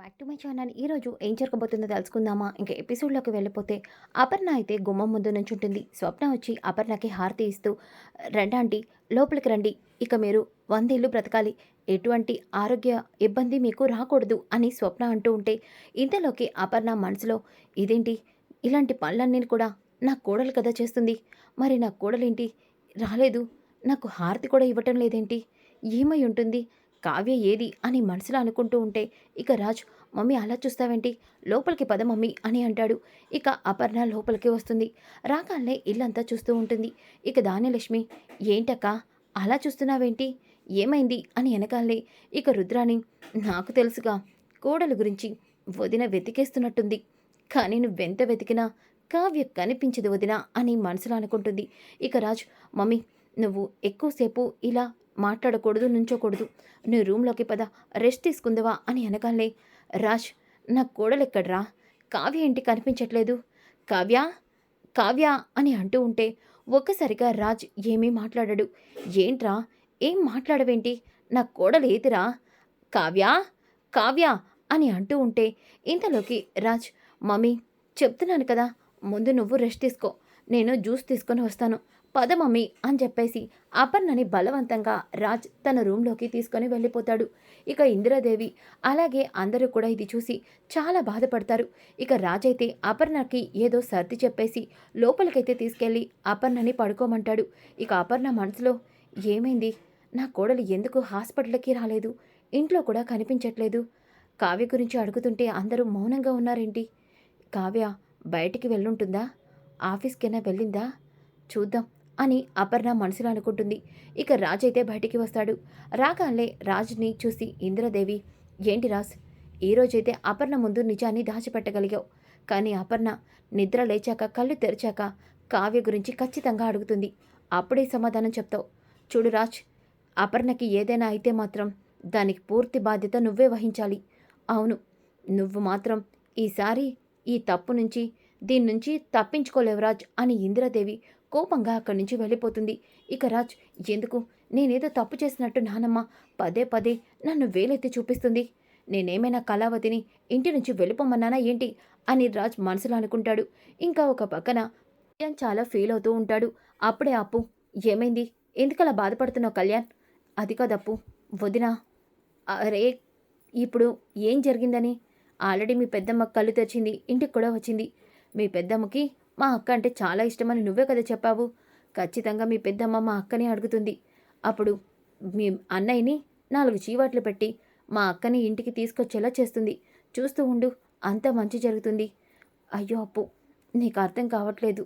Back to my channel ఈరోజు ఏం జరగబోతుందో తెలుసుకుందామా? ఇంకా ఎపిసోడ్లోకి వెళ్ళిపోతే అపర్ణ అయితే గుమ్మం ముందు నుంచి ఉంటుంది. స్వప్న వచ్చి అపర్ణకి హారతి ఇస్తూ రండి లోపలికి రండి. ఇక మీరు వందేళ్ళు బ్రతకాలి. ఎటువంటి ఆరోగ్య ఇబ్బంది మీకు రాకూడదు అని స్వప్న అంటూ ఉంటే ఇంతలోకి అపర్ణ మనసులో ఇదేంటి? ఇలాంటి పనులన్నీ కూడా నా కోడలు కదా చేస్తుంది. మరి నా కోడలేంటి? రాలేదు. నాకు హారతి కూడా ఇవ్వటం లేదేంటి? ఏమై ఉంటుంది? కావ్య ఏది అని మనసులో అనుకుంటూ ఉంటే ఇక రాజ్ మమ్మీ అలా చూస్తావేంటి? లోపలికి పద మమ్మీ అని అంటాడు. ఇక అపర్ణ లోపలికి వస్తుంది. రాగానే ఇల్లంతా చూస్తూ ఉంటుంది. ఇక ధాన్యలక్ష్మి ఏంటక్క అలా చూస్తున్నావేంటి? ఏమైంది? అని వెనకాలే. ఇక రుద్రాణి నాకు తెలుసుగా కోడలు గురించి వదిన వెతికేస్తున్నట్టుంది. కానీ నువ్వెంత వెతికినా కావ్య కనిపించదు వదిన అని మనసులో అనుకుంటుంది. ఇక రాజ్ మమ్మీ నువ్వు ఎక్కువసేపు ఇలా మాట్లాడకూడదు నుంచోకూడదు. నువ్వు రూమ్లోకి పద రెస్ట్ తీసుకుందవా అని అనగానే రాజ్ నా కోడలెక్కడ్రా? కావ్య ఏంటి కనిపించట్లేదు కావ్య? కావ్య అని అంటూ ఉంటే ఒక్కసారిగా రాజ్ ఏమీ మాట్లాడాడు. ఏంట్రా? ఏం మాట్లాడవేంటి? నా కోడలు ఏదిరా? కావ్య? కావ్య అని అంటూ ఉంటే ఇంతలోకి రాజ్ మమ్మీ చెప్తున్నాను కదా ముందు నువ్వు రెస్ట్ తీసుకో. నేను జ్యూస్ తీసుకొని వస్తాను. పద మమ్మీ అని చెప్పేసి అపర్ణని బలవంతంగా రాజ్ తన రూమ్లోకి తీసుకొని వెళ్ళిపోతాడు. ఇక ఇందిరాదేవి అలాగే అందరూ కూడా ఇది చూసి చాలా బాధపడతారు. ఇక రాజ్ అయితే అపర్ణకి ఏదో సర్ది చెప్పేసి లోపలికైతే తీసుకెళ్ళి అపర్ణని పడుకోమంటాడు. ఇక అపర్ణ మనసులో ఏమైంది? నా కోడలు ఎందుకు హాస్పిటల్కి రాలేదు? ఇంట్లో కూడా కనిపించట్లేదు. కావ్య గురించి అడుగుతుంటే అందరూ మౌనంగా ఉన్నారేంటి? కావ్య బయటికి వెళ్ళుంటుందా? ఆఫీస్కైనా వెళ్ళిందా? చూద్దాం. అని అపర్ణ మనసులో అనుకుంటుంది. ఇక రాజ్ అయితే బయటికి వస్తాడు. రాగానే రాజ్ని చూసి ఇంద్రదేవి ఏంటి రాజ్? ఈరోజైతే అపర్ణ ముందు నిజాన్ని దాచిపెట్టగలిగావు. కానీ అపర్ణ నిద్ర లేచాక కళ్ళు తెరిచాక కావ్య గురించి ఖచ్చితంగా అడుగుతుంది. అప్పుడే సమాధానం చెప్తావు. చూడు రాజ్ అపర్ణకి ఏదైనా అయితే మాత్రం దానికి పూర్తి బాధ్యత నువ్వే వహించాలి. అవును నువ్వు మాత్రం ఈసారి ఈ తప్పు నుంచి దీని నుంచి తప్పించుకోలేవు రాజ్ అని ఇందిరాదేవి కోపంగా అక్కడి నుంచి వెళ్ళిపోతుంది. ఇక రాజ్ ఎందుకు? నేనేదో తప్పు చేసినట్టు నానమ్మ. పదే పదే నన్ను వేలెత్తి చూపిస్తుంది. నేనేమైనా కళావతిని ఇంటి నుంచి వెళ్ళిపోమన్నానా ఏంటి? అని రాజ్ మనసులో అనుకుంటాడు. ఇంకా ఒక పక్కన కళ్యాణ్ చాలా ఫీల్ అవుతూ ఉంటాడు. అప్పుడే అప్పు. ఏమైంది? ఎందుకలా బాధపడుతున్నావు కళ్యాణ్? అది కాదప్పు వదినా. అరే ఇప్పుడు ఏం జరిగిందని? ఆల్రెడీ మీ పెద్దమ్మ కళ్ళు తెచ్చింది ఇంటికి కూడా వచ్చింది. మీ పెద్దమ్మకి మా అక్క అంటే చాలా ఇష్టమని నువ్వే కదా చెప్పావు. ఖచ్చితంగా మీ పెద్దమ్మ మా అక్కని అడుగుతుంది. అప్పుడు మీ అన్నయ్యని నాలుగు చీవాట్లు పెట్టి మా అక్కని ఇంటికి తీసుకొచ్చేలా చేస్తుంది. చూస్తూ ఉండు అంత మంచి జరుగుతుంది. అయ్యో అప్పు నీకు అర్థం కావట్లేదు.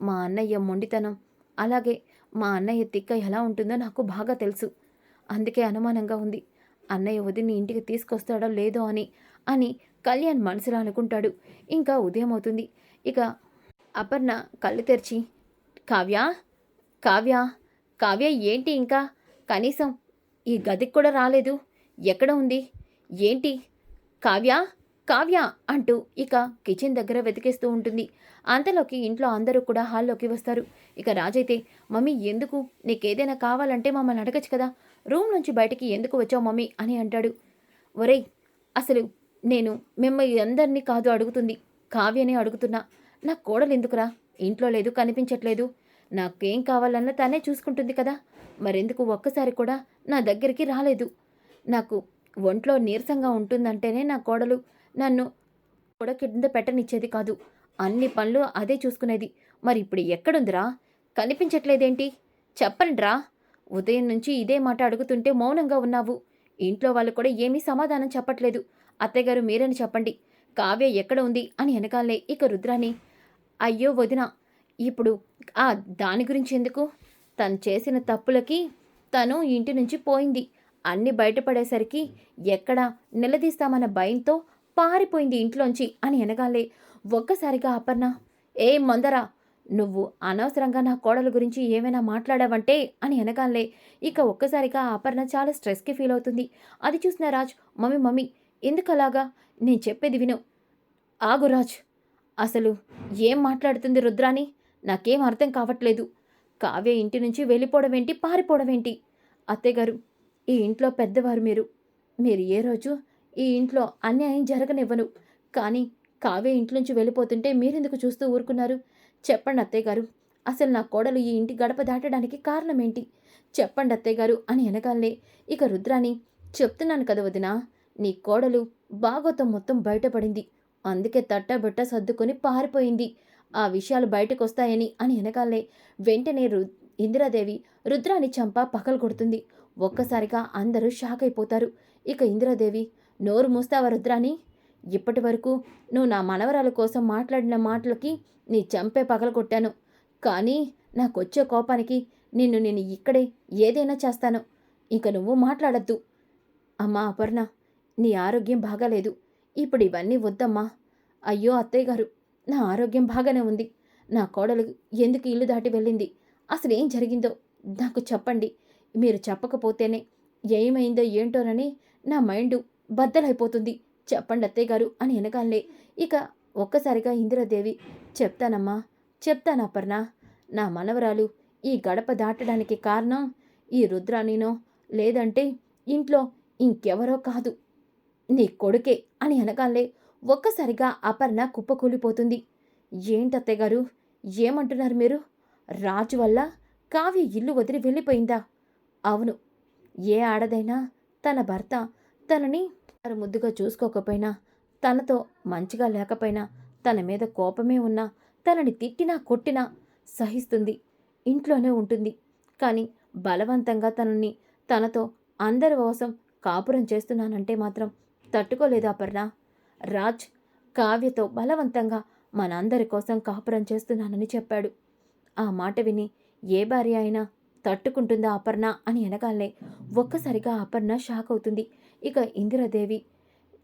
మా అన్నయ్య మొండితనం అలాగే మా అన్నయ్య తిక్క ఎలా ఉంటుందో నాకు బాగా తెలుసు. అందుకే అనుమానంగా ఉంది. అన్నయ్య వదిని ఇంటికి తీసుకొస్తాడో లేదో అని అని కళ్యాణ్ మనసులో అనుకుంటాడు. ఇంకా ఉదయం అవుతుంది ఇక అపర్ణ కళ్ళు తెరిచి కావ్య కావ్య కావ్య ఏంటి ఇంకా? కనీసం ఈ గదికి కూడా రాలేదు. ఎక్కడ ఉంది? ఏంటి? కావ్య కావ్య అంటూ ఇక కిచెన్ దగ్గర వెతికేస్తూ ఉంటుంది. అంతలోకి ఇంట్లో అందరూ కూడా హాల్లోకి వస్తారు. ఇక రాజైతే మమ్మీ ఎందుకు? నీకేదైనా కావాలంటే మమ్మల్ని అడగచ్చు కదా. రూమ్ నుంచి బయటికి ఎందుకు వచ్చావు మమ్మీ? అని అంటాడు. ఒరేయ్ అసలు నేను మిమ్మల్ని అందరినీ కాదు అడుగుతుంది. కావ్యనే అడుగుతున్నా. నా కోడలు ఎందుకురా? ఇంట్లో లేదు కనిపించట్లేదు. నాకేం కావాలన్నా తనే చూసుకుంటుంది కదా. మరెందుకు ఒక్కసారి కూడా నా దగ్గరికి రాలేదు. నాకు ఒంట్లో నీరసంగా ఉంటుందంటేనే నా కోడలు నన్ను కూడా కింద పెట్టనిచ్చేది కాదు. అన్ని పనులు అదే చూసుకునేది. మరి ఇప్పుడు ఎక్కడుందిరా? కనిపించట్లేదేంటి? చెప్పండిరా. ఉదయం నుంచి ఇదే మాట అడుగుతుంటే మౌనంగా ఉన్నావు. ఇంట్లో వాళ్ళు కూడా ఏమీ సమాధానం చెప్పట్లేదు. అత్తయ్యగారు మీరని చెప్పండి. కావ్య ఎక్కడ ఉంది అని వెనకాలే ఇక రుద్రాని. అయ్యో వదిన ఇప్పుడు ఆ దాని గురించి ఎందుకు? తను చేసిన తప్పులకి తను ఇంటి నుంచి పోయింది. అన్ని బయటపడేసరికి ఎక్కడ నిలదీస్తామన్న భయంతో పారిపోయింది ఇంట్లోంచి అని ఎనగాలే. ఒక్కసారిగా అపర్ణ ఏ మందరా నువ్వు అనవసరంగా నా కోడల గురించి ఏమైనా మాట్లాడావంటే అని అనగాలే ఇక ఒక్కసారిగా అపర్ణ చాలా స్ట్రెస్కి ఫీల్ అవుతుంది. అది చూసిన రాజ్ మమ్మీ మమ్మీ ఎందుకలాగా? నేను చెప్పేది విను. ఆగు రాజ్. అసలు ఏం మాట్లాడుతుంది రుద్రాని నాకేం అర్థం కావట్లేదు. కావ్య ఇంటి నుంచి వెళ్ళిపోవడం ఏంటి పారిపోవడం ఏంటి అత్తయ్యగారు ఈ ఇంట్లో పెద్దవారు మీరు. మీరు ఏ రోజు ఈ ఇంట్లో అన్యాయం జరగనివ్వను. కానీ కావ్య ఇంట్లోంచి వెళ్ళిపోతుంటే మీరెందుకు చూస్తూ ఊరుకున్నారు? చెప్పండి అత్తయ్య గారు అసలు నా కోడలు ఈ ఇంటి గడప దాటడానికి కారణం ఏంటి చెప్పండి అత్తయ్య గారు అని వెనకాలే ఇక రుద్రాని చెప్తున్నాను కదా వదినా నీ కోడలు బాగోతం మొత్తం బయటపడింది. అందుకే తట్టబట్ట సర్దుకొని పారిపోయింది. ఆ విషయాలు బయటకు వస్తాయని అని వెనకాలే వెంటనే రు ఇందిరాదేవి రుద్రాని చంప పగలు కొడుతుంది. ఒక్కసారిగా అందరూ షాక్ అయిపోతారు. ఇక ఇందిరాదేవి నోరు మూస్తావా రుద్రాని? ఇప్పటి వరకు నువ్వు నా మనవరాల కోసం మాట్లాడిన మాటలకి నీ చంపే పగల కొట్టాను. కానీ నాకొచ్చే కోపానికి నిన్ను నేను ఇక్కడే ఏదైనా చేస్తాను. ఇక నువ్వు మాట్లాడద్దు. అమ్మా అపర్ణ నీ ఆరోగ్యం బాగాలేదు. ఇప్పుడు ఇవన్నీ వద్దమ్మా. అయ్యో అత్తయ్య గారు నా ఆరోగ్యం బాగానే ఉంది. నా కోడలు ఎందుకు ఇల్లు దాటి వెళ్ళింది? అసలు ఏం జరిగిందో నాకు చెప్పండి. మీరు చెప్పకపోతేనే ఏమైందో ఏంటోనని నా మైండ్ బద్దలైపోతుంది. చెప్పండి అత్తయ్య గారు అని వెనకాలే ఇక ఒక్కసారిగా ఇందిరాదేవి చెప్తానమ్మా చెప్తాను అపర్ణ. నా మనవరాలు ఈ గడప దాటడానికి కారణం ఈ రుద్రానినో లేదంటే ఇంట్లో ఇంకెవరో కాదు. నీ కొడుకే అని అనగానే ఒక్కసారిగా అపర్ణ కుప్పకూలిపోతుంది. ఏంటత్తయ్య గారు? ఏమంటున్నారు మీరు? రాజు వల్ల కావ్య ఇల్లు వదిలి వెళ్ళిపోయిందా? అవును. ఏ ఆడదైనా తన భర్త తనని తన ముద్దుగా చూసుకోకపోయినా తనతో మంచిగా లేకపోయినా తన మీద కోపమే ఉన్నా తనని తిట్టినా కొట్టినా సహిస్తుంది. ఇంట్లోనే ఉంటుంది. కానీ బలవంతంగా తనని తనతో అందరి కోసం కాపురం చేస్తున్నానంటే మాత్రం తట్టుకోలేదు అపర్ణ. రాజ్ కావ్యతో బలవంతంగా మనందరి కోసం కాపురం చేస్తున్నానని చెప్పాడు. ఆ మాట విని ఏ భార్య అయినా తట్టుకుంటుందా అపర్ణ అని అనగానే ఒక్కసారిగా అపర్ణ షాక్ అవుతుంది. ఇక ఇందిరాదేవి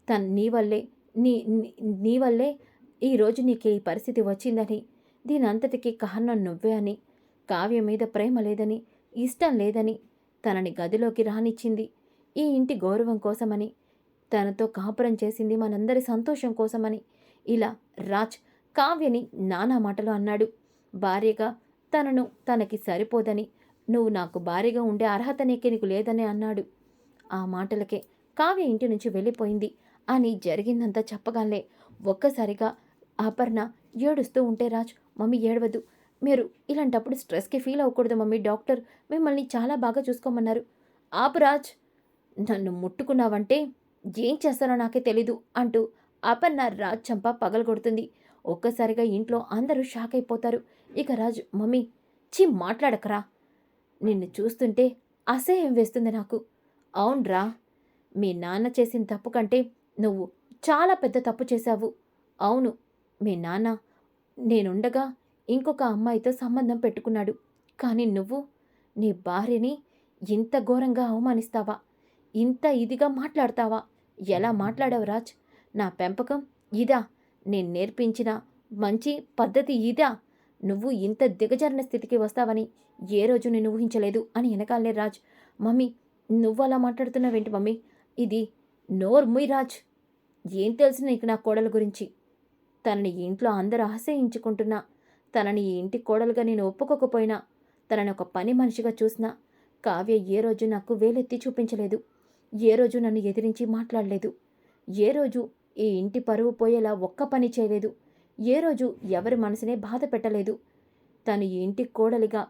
తన నీ వల్లే నీ నీ- వల్లే ఈరోజు నీకు ఈ పరిస్థితి వచ్చిందని దీనంతటికి కారణం నువ్వే అని కావ్య మీద ప్రేమ లేదని ఇష్టం లేదని తనని గదిలోకి రానిచ్చింది. ఈ ఇంటి గౌరవం కోసమని తనతో కాపురం చేసింది మనందరి సంతోషం కోసమని. ఇలా రాజ్ కావ్యని నానా మాటలు అన్నాడు. భార్యగా తనను తనకి సరిపోదని నువ్వు నాకు భార్యగా ఉండే అర్హత నీకే నీకు లేదని అన్నాడు. ఆ మాటలకే కావ్య ఇంటి నుంచి వెళ్ళిపోయింది. అని జరిగిందంతా చెప్పగానే ఒక్కసారిగా అపర్ణ ఏడుస్తూ ఉంటే రాజ్ మమ్మీ ఏడవద్దు. మీరు ఇలాంటప్పుడు స్ట్రెస్కి ఫీల్ అవ్వకూడదు మమ్మీ. డాక్టర్ మిమ్మల్ని చాలా బాగా చూసుకోమన్నారు. ఆపు రాజ్. నన్ను ముట్టుకున్నావంటే ఏం చేస్తానో నాకే తెలీదు అంటూ అపర్ణ రాజ్ చంప పగలగొడుతుంది. ఒక్కసారిగా ఇంట్లో అందరూ షాక్ అయిపోతారు. ఇక రాజు మమ్మీ చి మాట్లాడకరా. నిన్ను చూస్తుంటే అసహ్యం వేస్తుంది నాకు. అవునరా మీ నాన్న చేసిన తప్పు కంటే నువ్వు చాలా పెద్ద తప్పు చేశావు. అవును మీ నాన్న నేనుండగా ఇంకొక అమ్మాయితో సంబంధం పెట్టుకున్నాడు. కానీ నువ్వు నీ భార్యని ఇంత ఘోరంగా అవమానిస్తావా? ఇంత ఇదిగా మాట్లాడతావా? ఎలా మాట్లాడావు రాజ్? నా పెంపకం ఇదా. నేను నేర్పించిన మంచి పద్ధతి ఇదా. నువ్వు ఇంత దిగజారిన స్థితికి వస్తావని ఏ రోజు నేను ఊహించలేదు అని వెనకాలే రాజ్. మమ్మీ నువ్వు అలా మాట్లాడుతున్నావేంటి మమ్మీ? ఇది నోర్ముయ్ రాజ్. ఏం తెలిసిన నీకు నా కోడల గురించి? తనని ఇంట్లో అందరూ ఆశ్రయించుకుంటున్నా తనని ఈ ఇంటి కోడలుగా నేను ఒప్పుకోకపోయినా తనని ఒక పని మనిషిగా చూసినా కావ్య ఏ రోజు నాకు వేలెత్తి చూపించలేదు. ఏ రోజు నన్ను ఎదిరించి మాట్లాడలేదు. ఏ రోజు ఈ ఇంటి పరువు పోయేలా ఒక్క పని చేయలేదు. ఏ రోజు ఎవరి మనసునే బాధ పెట్టలేదు. తను ఈ ఇంటి కోడలిగా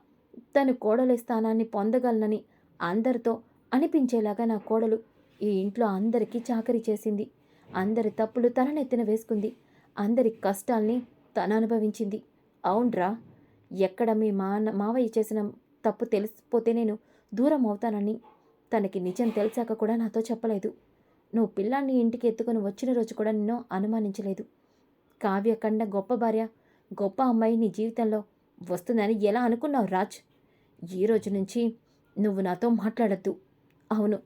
తను కోడలి స్థానాన్ని పొందగలనని అందరితో అనిపించేలాగా నా కోడలు ఈ ఇంట్లో అందరికీ చాకరీ చేసింది. అందరి తప్పులు తననెత్తిన వేసుకుంది. అందరి కష్టాల్ని తను అనుభవించింది అవునరా ఎక్కడ మీ మా మావయ్య చేసిన తప్పు తెలిసిపోతే నేను దూరం అవుతానని తనకి నిజం తెలిసాక కూడా నాతో చెప్పలేదు. నువ్వు పిల్లాన్ని ఇంటికి ఎత్తుకొని వచ్చిన రోజు కూడా నిన్ను అనుమానించలేదు. కావ్య గొప్ప భార్య గొప్ప అమ్మాయి నీ జీవితంలో వస్తుందని ఎలా అనుకున్నావు రాజ్? ఈ రోజు నుంచి నువ్వు నాతో మాట్లాడద్దు. అవును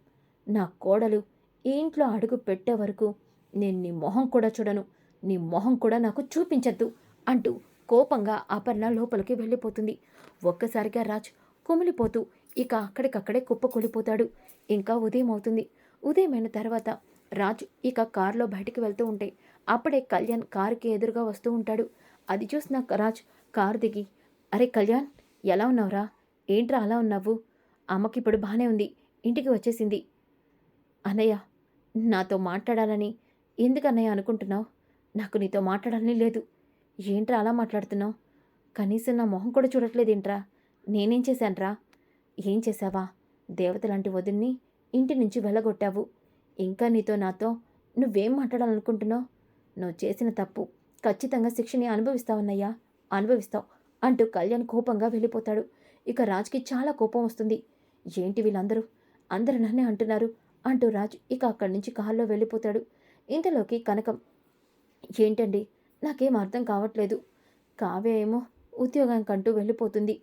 నా కోడలు ఈ ఇంట్లో అడుగు పెట్టే వరకు నేను నీ మొహం కూడా చూడను. నీ మొహం కూడా నాకు చూపించద్దు అంటూ కోపంగా అపర్ణ లోపలికి వెళ్ళిపోతుంది. ఒక్కసారిగా రాజ్ కుమిలిపోతూ ఇక అక్కడికక్కడే కుప్పకూలిపోతాడు ఇంకా ఉదయం అవుతుంది. ఉదయమైన తర్వాత రాజు ఇక కారులో బయటికి వెళ్తూ ఉంటే అప్పుడే కళ్యాణ్ కారుకి ఎదురుగా వస్తూ ఉంటాడు. అది చూసిన రాజ్ కారు దిగి అరే కళ్యాణ్ ఎలా ఉన్నావురా? ఏంట్రా అలా ఉన్నావు? అమ్మకి ఇప్పుడు బాగానే ఉంది. ఇంటికి వచ్చేసింది. అన్నయ్య నాతో మాట్లాడాలని ఎందుకన్నయ్య అనుకుంటున్నావు? నాకు నీతో మాట్లాడాలని లేదు. ఏంట్రా అలా మాట్లాడుతున్నావు? కనీసం నా మొహం కూడా చూడట్లేదేంట్రా? నేనేం చేశాన్రా? ఏం చేశావా? దేవతలాంటి వదిన్ని ఇంటి నుంచి వెళ్ళగొట్టావు. ఇంకా నీతో నాతో నువ్వేం మాట్లాడాలనుకుంటున్నావు? నువ్వు చేసిన తప్పు ఖచ్చితంగా శిక్షని అనుభవిస్తావన్నయ్యా. అనుభవిస్తావు అంటూ కళ్యాణ్ కోపంగా వెళ్ళిపోతాడు. ఇక రాజ్కి చాలా కోపం వస్తుంది. ఏంటి వీళ్ళందరూ? అందరూ నన్నే అంటున్నారు అంటూ రాజ్ ఇక అక్కడి నుంచి కారులో వెళ్ళిపోతాడు. ఇంతలోకి కనకం ఏంటండి? నాకేం అర్థం కావట్లేదు. కావ్య ఏమో ఉద్యోగానికంటూ వెళ్ళిపోతుంది.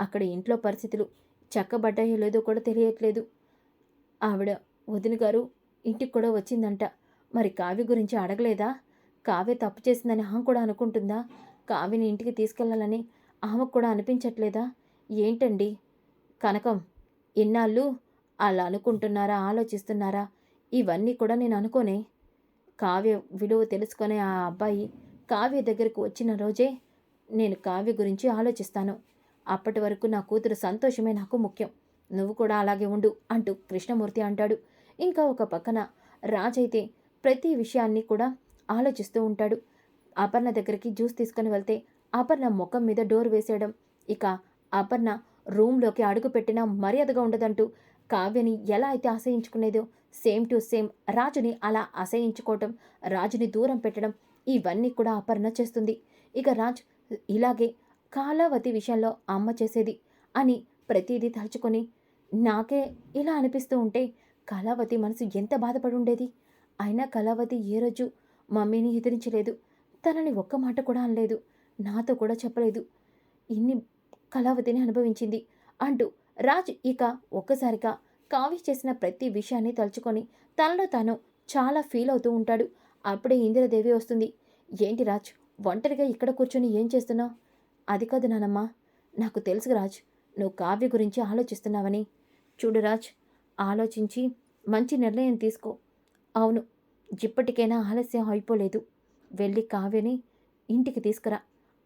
అక్కడ ఇంట్లో పరిస్థితులు చక్కబడ్డాయో లేదో కూడా తెలియట్లేదు. ఆవిడ వదిన గారు ఇంటికి కూడా వచ్చిందంట. మరి కావ్య గురించి అడగలేదా? కావ్య తప్పు చేసిందని ఆమె కూడా అనుకుంటుందా? కావ్యని ఇంటికి తీసుకెళ్ళాలని ఆమెకు కూడా అనిపించట్లేదా? ఏంటండి? కనకం ఇన్నాళ్ళు అలా అనుకుంటున్నారా ఆలోచిస్తున్నారా? ఇవన్నీ కూడా నేను అనుకోనే. కావ్య విలువ తెలుసుకునే ఆ అబ్బాయి కావ్య దగ్గరకు వచ్చిన రోజే నేను కావ్య గురించి ఆలోచిస్తాను. అప్పటి వరకు నా కూతురు సంతోషమే నాకు ముఖ్యం. నువ్వు కూడా అలాగే ఉండు అంటూ కృష్ణమూర్తి అంటాడు. ఇంకా ఒక పక్కన రాజైతే ప్రతి విషయాన్ని కూడా ఆలోచిస్తూ ఉంటాడు. అపర్ణ దగ్గరికి జ్యూస్ తీసుకొని వెళ్తే అపర్ణ ముఖం మీద డోర్ వేసేయడం. ఇక అపర్ణ రూమ్లోకి అడుగుపెట్టినా మర్యాదగా ఉండదంటూ కావ్యని ఎలా అయితే అసహించుకునేదో సేమ్ టు సేమ్ రాజుని అలా అసహించుకోవటం రాజుని దూరం పెట్టడం ఇవన్నీ కూడా అపర్ణ చేస్తుంది. ఇక రాజ్ ఇలాగే కాలావతి విషయంలో అమ్మ చేసేది అని ప్రతిదీ తలుచుకొని నాకే ఇలా అనిపిస్తూ ఉంటే కళావతి మనసు ఎంత బాధపడి ఉండేది అయినా కళావతి ఏ రోజు మమ్మీని ఎదిరించలేదు. తనని ఒక్క మాట కూడా అనలేదు. నాతో కూడా చెప్పలేదు. ఇన్ని కళావతిని అనుభవించింది అంటూ రాజ్ ఇక ఒక్కసారిగా కావ్య చేసిన ప్రతి విషయాన్ని తలుచుకొని తనలో తాను చాలా ఫీల్ అవుతూ ఉంటాడు. అప్పుడే ఇందిరాదేవి వస్తుంది. ఏంటి రాజ్ ఒంటరిగా ఇక్కడ కూర్చొని ఏం చేస్తున్నావు? అది కాదు నానమ్మా. నాకు తెలుసు రాజ్ నువ్వు కావ్య గురించి ఆలోచిస్తున్నావని. చూడు రాజ్ ఆలోచించి మంచి నిర్ణయం తీసుకో. అవును ఇప్పటికైనా ఆలస్యం అయిపోలేదు. వెళ్ళి కావ్యని ఇంటికి తీసుకురా.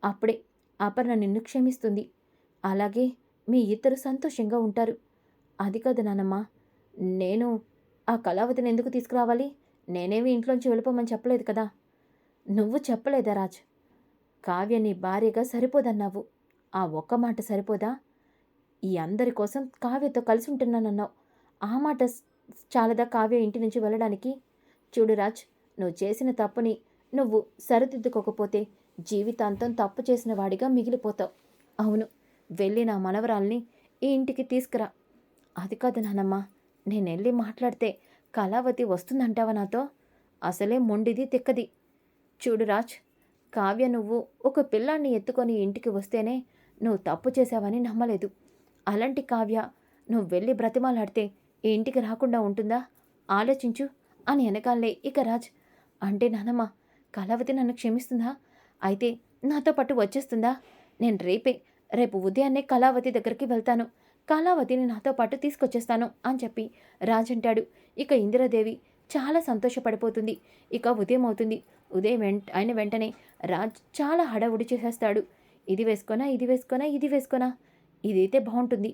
అప్పుడే అపర్ణ నిన్ను క్షమిస్తుంది. అలాగే మీ ఇద్దరు సంతోషంగా ఉంటారు. అది కాదు నానమ్మా నేను ఆ కళావతిని ఎందుకు తీసుకురావాలి? నేనేమి ఇంట్లోంచి వెళ్ళిపోమని చెప్పలేదు కదా. నువ్వు చెప్పలేదా రాజ్? కావ్య నీ భార్యగా సరిపోదన్నావు. ఆ ఒక్క మాట సరిపోదా? ఈ అందరి కోసం కావ్యతో కలిసి ఉంటున్నానన్నావు ఆ మాట చాలదా కావ్య ఇంటి నుంచి వెళ్ళడానికి? చూడు రాజ్ నువ్వు చేసిన తప్పుని నువ్వు సరిదిద్దుకోకపోతే జీవితాంతం తప్పు చేసిన వాడిగా మిగిలిపోతావు. అవును వెళ్ళి నా మనవరాల్ని ఈ ఇంటికి తీసుకురా. అది కాదు నానమ్మ నేను వెళ్ళి మాట్లాడితే కళావతి వస్తుందంటావా నాతో? అసలే మొండిది తిక్కది. చూడు రాజ్ కావ్య నువ్వు ఒక పిల్లాన్ని ఎత్తుకొని ఇంటికి వస్తేనే నువ్వు తప్పు చేశావని నమ్మలేదు. అలాంటి కావ్య నువ్వు వెళ్ళి బ్రతిమాలాడితే ఈ ఇంటికి రాకుండా ఉంటుందా? ఆలోచించు అని వెనకాలే ఇక రాజ్. అంటే నానమ్మ కళావతి నన్ను క్షమిస్తుందా? అయితే నాతో పాటు వచ్చేస్తుందా? నేను రేపే రేపు ఉదయాన్నే కళావతి దగ్గరికి వెళ్తాను. కళావతిని నాతో పాటు తీసుకొచ్చేస్తాను అని చెప్పి రాజ్ అంటాడు. ఇక ఇందిరాదేవి చాలా సంతోషపడిపోతుంది. ఇక ఉదయం అవుతుంది. ఉదయం వెంట అయిన వెంటనే రాజ్ చాలా హడావుడి చేసేస్తాడు. ఇది వేసుకోనా ఇది వేసుకోనా ఇది వేసుకోనా? ఇదైతే బాగుంటుంది.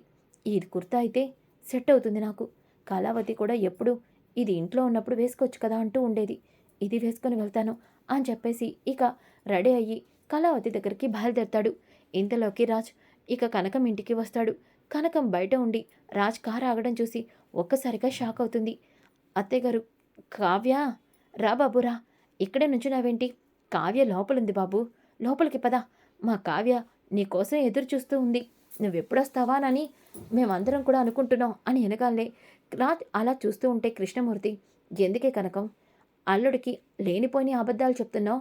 ఇది కుర్తా అయితే సెట్ అవుతుంది నాకు. కళావతి కూడా ఎప్పుడు ఇది ఇంట్లో ఉన్నప్పుడు వేసుకోవచ్చు కదా అంటూ ఉండేది. ఇది వేసుకొని వెళ్తాను అని చెప్పేసి ఇక రెడీ అయ్యి కళావతి దగ్గరికి బయలుదేరతాడు. ఇంతలోకి రాజ్ ఇక కనకం ఇంటికి వస్తాడు. కనకం బయట ఉండి రాజ్ కారు ఆగడం చూసి ఒక్కసారిగా షాక్ అవుతుంది. అత్తయ్యగారు కావ్య రా బాబురా ఇక్కడే నుంచున్నావేంటి? కావ్య లోపలుంది బాబు. లోపలికి పద. మా కావ్య నీకోసం ఎదురు చూస్తూ ఉంది. నువ్వెప్పుడొస్తావానని మేమందరం కూడా అనుకుంటున్నాం అని వెనకాలే రాజ్ అలా చూస్తూ ఉంటే కృష్ణమూర్తి ఎందుకే కనకం? అల్లుడికి లేనిపోని అబద్ధాలు చెప్తున్నావు?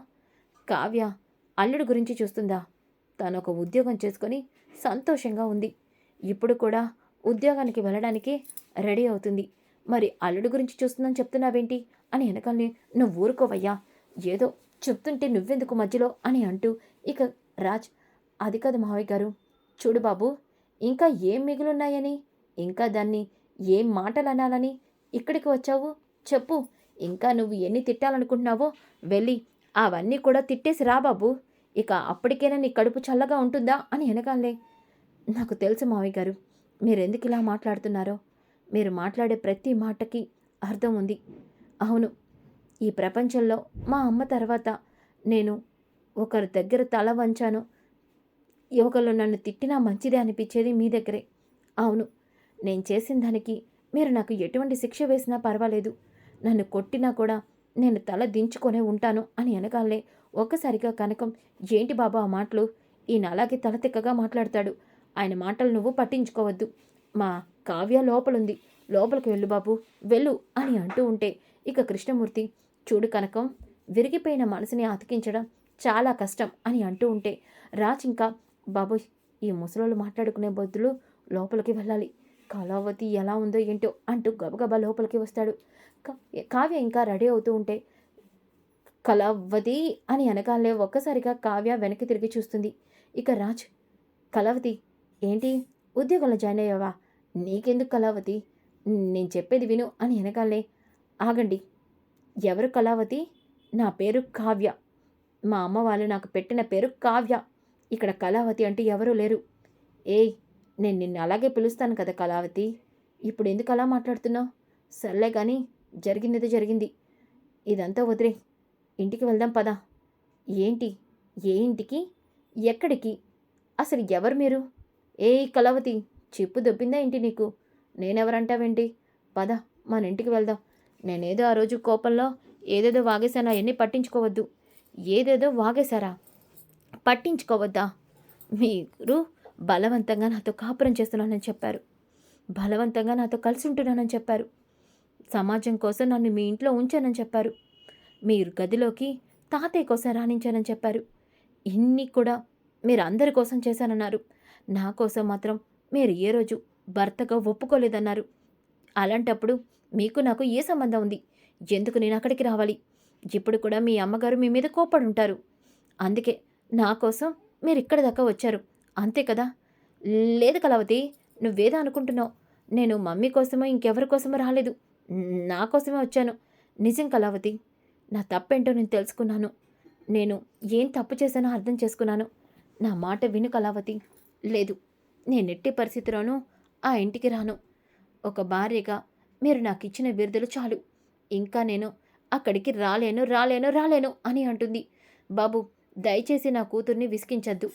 కావ్య అల్లుడి గురించి చూస్తుందా? తను ఒక ఉద్యోగం చేసుకొని సంతోషంగా ఉంది. ఇప్పుడు కూడా ఉద్యోగానికి వెళ్ళడానికి రెడీ అవుతుంది. మరి అల్లుడు గురించి చూస్తుందని చెప్తున్నావేంటి? అని వెనకాలని నువ్వు ఊరుకోవయ్యా. ఏదో చెప్తుంటే నువ్వెందుకు మధ్యలో? అని అంటూ ఇక రాజ్ అది కాదు మావయ్య గారు. చూడు బాబు ఇంకా ఏం మిగులున్నాయని? ఇంకా దాన్ని ఏం మాటలు అనాలని ఇక్కడికి వచ్చావు? చెప్పు. ఇంకా నువ్వు ఎన్ని తిట్టాలనుకుంటున్నావో వెళ్ళి అవన్నీ కూడా తిట్టేసి రా బాబు. ఇక అప్పటికైనా నీ కడుపు చల్లగా ఉంటుందా? అని వెనకాలే నాకు తెలుసు మావయ్య గారు మీరెందుకు ఇలా మాట్లాడుతున్నారో? మీరు మాట్లాడే ప్రతి మాటకి అర్థం ఉంది. అవును ఈ ప్రపంచంలో మా అమ్మ తర్వాత నేను ఒకరి దగ్గర తల వంచాను. ఒకళ్ళు నన్ను తిట్టినా మంచిదే అనిపించేది మీ దగ్గరే. అవును నేను చేసిన దానికి మీరు నాకు ఎటువంటి శిక్ష వేసినా పర్వాలేదు. నన్ను కొట్టినా కూడా నేను తల దించుకొనే ఉంటాను అని వెనకాలే ఒక్కసారిగా కనకం ఏంటి బాబా ఆ మాటలు? ఈయన అలాగే తల తిక్కగా మాట్లాడతాడు. ఆయన మాటలు నువ్వు పట్టించుకోవద్దు. మా కావ్య లోపలుంది. లోపలికి వెళ్ళు బాబు వెళ్ళు అని అంటూ ఉంటే ఇక కృష్ణమూర్తి చూడు కనకం విరిగిపోయిన మనసుని అతికించడం చాలా కష్టం అని అంటూ ఉంటే రాజ్ ఇంకా బాబోయ్ ఈ ముసలోళ్ళు మాట్లాడుకునే బదులు లోపలికి వెళ్ళాలి. కళావతి ఎలా ఉందో ఏంటో అంటూ గబగబా లోపలికి వస్తాడు. కావ్య ఇంకా రెడీ అవుతూ ఉంటే కళావతి అని అనగానే ఒక్కసారిగా కావ్య వెనక్కి తిరిగి చూస్తుంది. ఇక రాజ్ కళావతి ఏంటి ఉద్యోగంలో జాయిన్ అయ్యావా? నీకెందుకు కళావతి? నేను చెప్పేది విను అని వెనకాలే. ఆగండి. ఎవరు కళావతి? నా పేరు కావ్య. మా అమ్మ వాళ్ళు నాకు పెట్టిన పేరు కావ్య. ఇక్కడ కళావతి అంటే ఎవరూ లేరు. ఏయ్ నేను నిన్ను అలాగే పిలుస్తాను కదా కళావతి. ఇప్పుడు ఎందుకు అలా మాట్లాడుతున్నావు? సర్లే కానీ జరిగింది జరిగింది. ఇదంతా వదిలే. ఇంటికి వెళ్దాం పదా. ఏంటి? ఏ ఇంటికి? ఎక్కడికి? అసలు ఎవరు మీరు? ఏయ్ కళావతి! చెప్పు దొబ్బిందా ఏంటి నీకు? నేనెవరంటావేంటి? పద మన ఇంటికి వెళ్దాం. నేనేదో ఆ రోజు కోపంలో ఏదేదో వాగేశాను? అవన్నీ పట్టించుకోవద్దు. ఏదేదో వాగేశారా? పట్టించుకోవద్దా? మీరు బలవంతంగా నాతో కాపురం చేస్తున్నానని చెప్పారు. బలవంతంగా నాతో కలిసి ఉంటున్నానని చెప్పారు. సమాజం కోసం నన్ను మీ ఇంట్లో ఉంచానని చెప్పారు. మీరు గదిలోకి తాతయ్య కోసం రాణించానని చెప్పారు. ఇన్ని కూడా మీరు అందరి కోసం చేశానన్నారు. నా కోసం మాత్రం మీరు ఏ రోజు భర్తగా ఒప్పుకోలేదన్నారు. అలాంటప్పుడు మీకు నాకు ఏ సంబంధం ఉంది? ఎందుకు నేను అక్కడికి రావాలి? ఇప్పుడు కూడా మీ అమ్మగారు మీ మీద కోపడి ఉంటారు అందుకే నా కోసం మీరు ఇక్కడ దాకా వచ్చారు. అంతే కదా? లేదు కలవతి నువ్వేదో అనుకుంటున్నావు. నేను మమ్మీ కోసమో ఇంకెవరి కోసమో రాలేదు. నా కోసమే వచ్చాను. నిజం కళావతి నా తప్పేంటో నేను తెలుసుకున్నాను. నేను ఏం తప్పు చేశానో అర్థం చేసుకున్నాను. నా మాట విను కళావతి. లేదు. నేను ఎట్టి పరిస్థితిలోనూ ఆ ఇంటికి రాను. ఒక భార్యగా మీరు నాకు ఇచ్చిన బిరుదులు చాలు. ఇంకా నేను అక్కడికి రాలేను రాలేను రాలేను అని అంటుంది. బాబు దయచేసి నా కూతుర్ని విసిగించద్దు.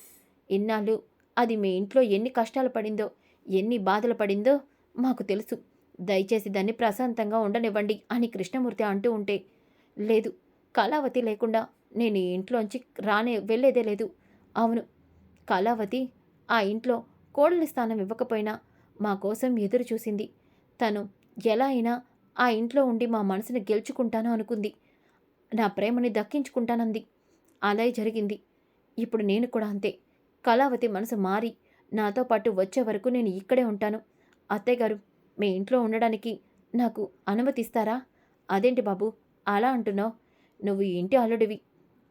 ఇన్నాళ్ళు అది మీ ఇంట్లో ఎన్ని కష్టాలు పడిందో ఎన్ని బాధలు పడిందో మాకు తెలుసు. దయచేసి దాన్ని ప్రశాంతంగా ఉండనివ్వండి అని కృష్ణమూర్తి అంటూ ఉంటే లేదు కళావతి లేకుండా నేను ఈ ఇంట్లోంచి రానే వెళ్ళేదే లేదు. అవును కళావతి ఆ ఇంట్లో కోడలి స్థానం ఇవ్వకపోయినా మా కోసం ఎదురు చూసింది. తను ఎలా అయినా ఆ ఇంట్లో ఉండి మా మనసుని గెలుచుకుంటాను అనుకుంది. నా ప్రేమని దక్కించుకుంటానంది. అలా జరిగింది. ఇప్పుడు నేను కూడా అంతే. కళావతి మనసు మారి నాతో పాటు వచ్చే వరకు నేను ఇక్కడే ఉంటాను. అత్తయ్య గారు మీ ఇంట్లో ఉండడానికి నాకు అనుమతిస్తారా? అదేంటి బాబు అలా అంటున్నావు. నువ్వు ఈ ఇంటి అల్లుడివి.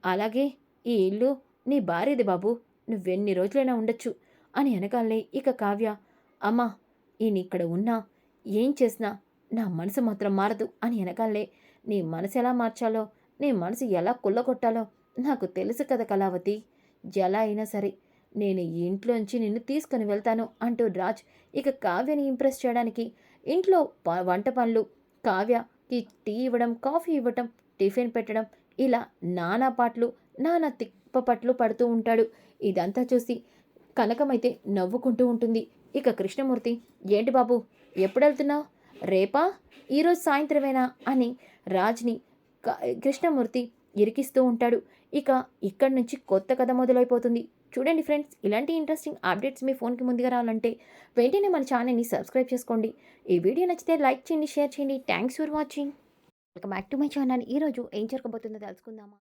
అలాగే ఈ ఇల్లు నీ భార్యది బాబు. నువ్వెన్ని రోజులైనా ఉండొచ్చు. అని అనగాలే ఇక కావ్య అమ్మా ఈయన ఇక్కడ ఉన్నా ఏం చేసినా నా మనసు మాత్రం మారదు అని అనగాలే నీ మనసు ఎలా మార్చాలో నీ మనసు ఎలా కుల్లగొట్టాలో నాకు తెలుసు కదా కళావతి. ఎలా అయినా సరే నేను ఈ ఇంట్లోంచి నిన్ను తీసుకుని వెళ్తాను అంటూ రాజ్ ఇక కావ్యని ఇంప్రెస్ చేయడానికి ఇంట్లో వంట పనులు కావ్యకి టీ ఇవ్వడం కాఫీ ఇవ్వటం టిఫిన్ పెట్టడం ఇలా నానా పాటలు నానా తిప్పపట్లు పడుతూ ఉంటాడు. ఇదంతా చూసి కనకమైతే నవ్వుకుంటూ ఉంటుంది. ఇక కృష్ణమూర్తి ఏంటి బాబు ఎప్పుడు వెళ్తున్నావు రేపా? ఈరోజు సాయంత్రమేనా? అని రాజ్ని కృష్ణమూర్తి ఇరికిస్తూ ఉంటాడు. ఇక ఇక్కడి నుంచి కొత్త కథ మొదలైపోతుంది. చూడండి ఫ్రెండ్స్ ఇలాంటి ఇంట్రెస్టింగ్ అప్డేట్స్ మీ ఫోన్కి ముందుగా రావాలంటే వెంటనే మన ఛానల్ని సబ్స్క్రైబ్ చేసుకోండి. ఈ వీడియో నచ్చితే లైక్ చేయండి షేర్ చేయండి. Thanks for watching. Welcome back to my channel. ఈరోజు ఏం జరగబోతుందో తెలుసుకుందామా?